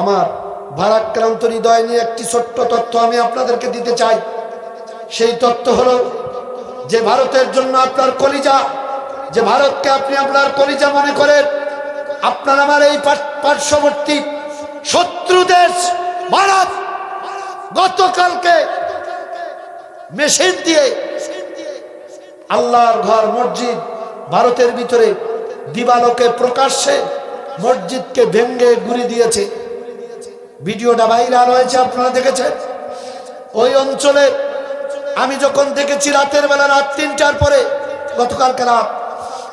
আমার ভারাক্রান্ত হৃদয় নিয়ে একটি ছোট্ট তথ্য আমি আপনাদেরকে দিতে চাই। সেই তথ্য হলো যে ভারতের জন্য আপনার কলিজা, যে ভারতকে আপনি আপনার কলিজা মনে করেন, আপনার আমার এই পার্শ্ববর্তী শত্রু দেশ ভারত গতকালকে মেশিন দিয়ে আল্লাহর ঘর, মসজিদ ভারতের ভিতরে দিবালোকে প্রকাশ্যে মসজিদকে ভেঙ্গে গুড়ি দিয়েছে। ভিডিওটা ভাইরাল হয়েছে, আপনারা দেখেছেন? ওই অঞ্চলে আমি যখন দেখেছি রাতের বেলা রাত তিনটার পরে, গতকালকে রাত,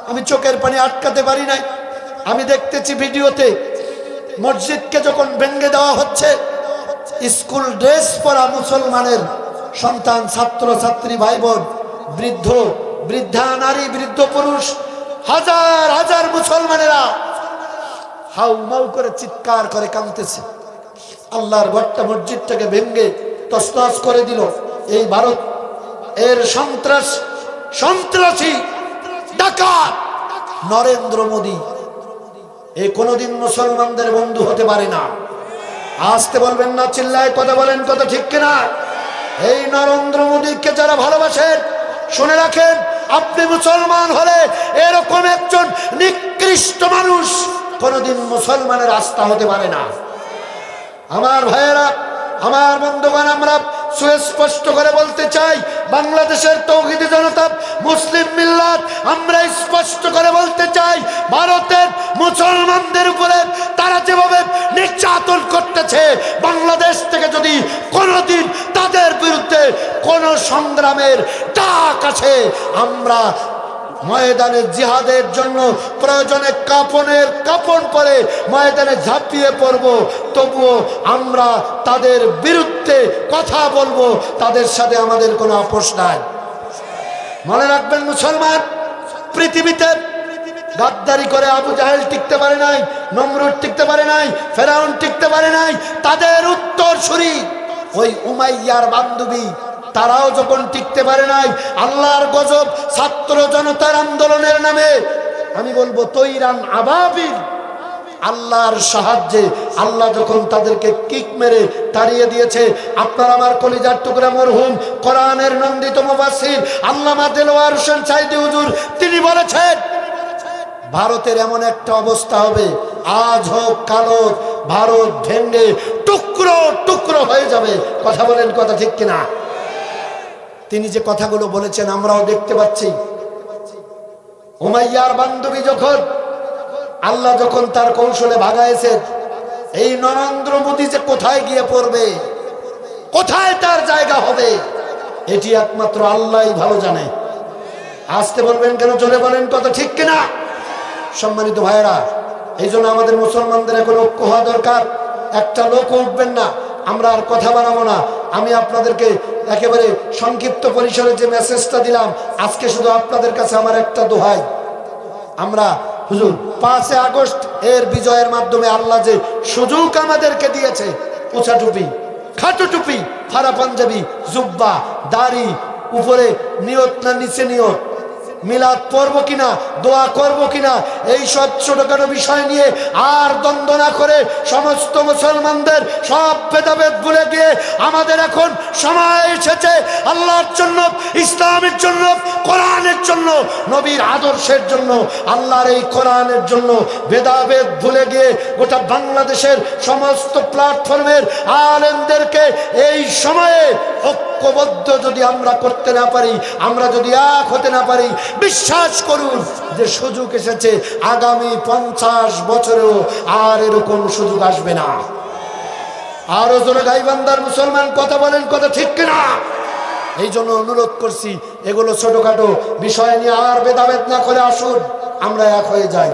আমি চোখের পানি আটকাতে পারি নাই। আমি দেখতেছি ভিডিওতে মসজিদকে যখন ভেঙ্গে দেওয়া হচ্ছে, স্কুল ড্রেস পরা মুসলমানের সন্তান, ছাত্র, ছাত্রী ভাই বোন বৃদ্ধ, বৃদ্ধা, নারী, বৃদ্ধ পুরুষ, হাজার হাজার মুসলমানেরা হাউ মাউ করে চিৎকার করে কাঁদতেছে। আল্লাহর ঘরটা মসজিদটাকে ভেঙ্গে তসনস করে দিল। এই ভারত, এর সন্ত্রাস, সন্ত্রাসী নরেন্দ্র মোদী। এ কোনোদিন মুসলমানদের বন্ধু হতে পারে না। আসতে বলবেন না, চিল্লায় কথা বলেন, কথা ঠিক কিনা? এই নরেন্দ্র মোদীকে যারা ভালোবাসেন, শুনে রাখেন, আপনি মুসলমান হলে এরকম একজন নিকৃষ্ট মানুষ কোনোদিন মুসলমানের আস্থা হতে পারে না। আমার ভাইয়েরা, আমার বন্ধুগণ, আমরা সুস্পষ্ট করে বলতে চাই, বাংলাদেশের তৌহিদি জনতা, মুসলিম মিল্লাত, আমরা স্পষ্ট করে বলতে চাই, ভারতের মুসলমানদের উপরে তারা যেভাবে নির্যাতন করতেছে, বাংলাদেশ থেকে যদি কোনোদিন তাদের বিরুদ্ধে কোন সংগ্রামের ডাক আছে আমরা ময়দানে জিহাদের জন্য প্রয়োজনে কাপনের কাপন পরে ময়দানে ঝাঁপিয়ে পড়ব। তবুও আমরা তাদের বিরুদ্ধে কথা বলব। তাদের সাথে আমাদের কোনো আপোষ নাই। মনে রাখবেন মুসলমান, পৃথিবীতে গাদ্দারি করে আবু জাহেল টিকতে পারে নাই, নমরুদ টিকতে পারে নাই, ফেরাউন টিকতে পারে নাই, তাদের উত্তর সুরি ওই উমাইয়ার বান্ধবী তারাও যখন টিকতে পারে নাই, আল্লাহর গজব ছাত্র জনতার আন্দোলনের নামে, আমি বলব, তৈরান আবাবিল। আল্লাহর সাহায্যে আল্লাহ যখন তাদেরকে কিক মেরে তাড়িয়ে দিয়েছে, আপনার আমার কলিজার টুকরা মরহুম, কোরআনের নন্দিত মুবাসির আল্লামা দেলোয়ার হোসেন সাইদি হুজুর, তিনি বলেছেন, ভারতের এমন একটা অবস্থা হবে, আজ হোক, কাল হোক, ভারত ভেঙ্গে টুকরো টুকরো হয়ে যাবে। কথা বলেন কথা ঠিক কিনা? তিনি যে কথাগুলো বলেছেন আমরাও দেখতে পাচ্ছি। উমাইয়ার বান্ধবী যখন আল্লাহ যখন তার কৌশলে ভাগাইছে এই নরেন্দ্র মোদী যে কোথায় গিয়ে পড়বে, কোথায় তার জায়গা হবে, এটি একমাত্র আল্লাহই ভালো জানে। আসতে বলবেন কেন চলে বলেন কথা ঠিক কিনা? সম্মানিত ভাইয়েরা, এই জন্য আমাদের মুসলমানদের এখন ঐক্য হওয়া দরকার। একটা লোক উঠবেন না, আমরা আর কথা বাড়াবো না। আমি আপনাদেরকে একেবারে সংক্ষিপ্ত পরিসরে যে মেসেজটা দিলাম, আজকে শুধু আপনাদের কাছে আমার একটা দোহাই। আমরা, হুজুর পাঁচে আগস্ট এর বিজয়ের মাধ্যমে আল্লাহ যে সুযোগ আমাদেরকে দিয়েছে, উঁচা টুপি, খাটো টুপি ফারা পাঞ্জাবি, জুব্বা, দাড়ি, উপরে নিয়ত না নিচে নিয়ত মিলাদ পড়ব কিনা, দোয়া করব কিনা, এই সব ছোটখাটো বিষয় নিয়ে আর দ্বন্দ্ব না করে সমস্ত মুসলমানদের সব ভেদাভেদ ভুলে গিয়ে আমাদের এখন সময় এসেছে আল্লাহর জন্য, ইসলামের জন্য, কোরআনের জন্য, নবীর আদর্শের জন্য, আল্লাহর এই কোরআনের জন্য ভেদাভেদ ভুলে গিয়ে গোটা বাংলাদেশের সমস্ত প্ল্যাটফর্মের আলেমদেরকে এই সময়ে ঐক্যবদ্ধ যদি আমরা করতে না পারি, আমরা যদি এক হতে না পারি বিশ্বাস করুন যে সুযোগ এসেছে আগামী পঞ্চাশ বছরেও আর এরকম সুযোগ আসবে না। আরও জোরে গাইবান্দার মুসলমান কথা বলেন, কথা ঠিক কিনা? এই জন্য অনুরোধ করছি, এগুলো ছোটখাটো বিষয় নিয়ে আর ভেদাভেদ না করে আসুন, আমরা এক হয়ে যাই।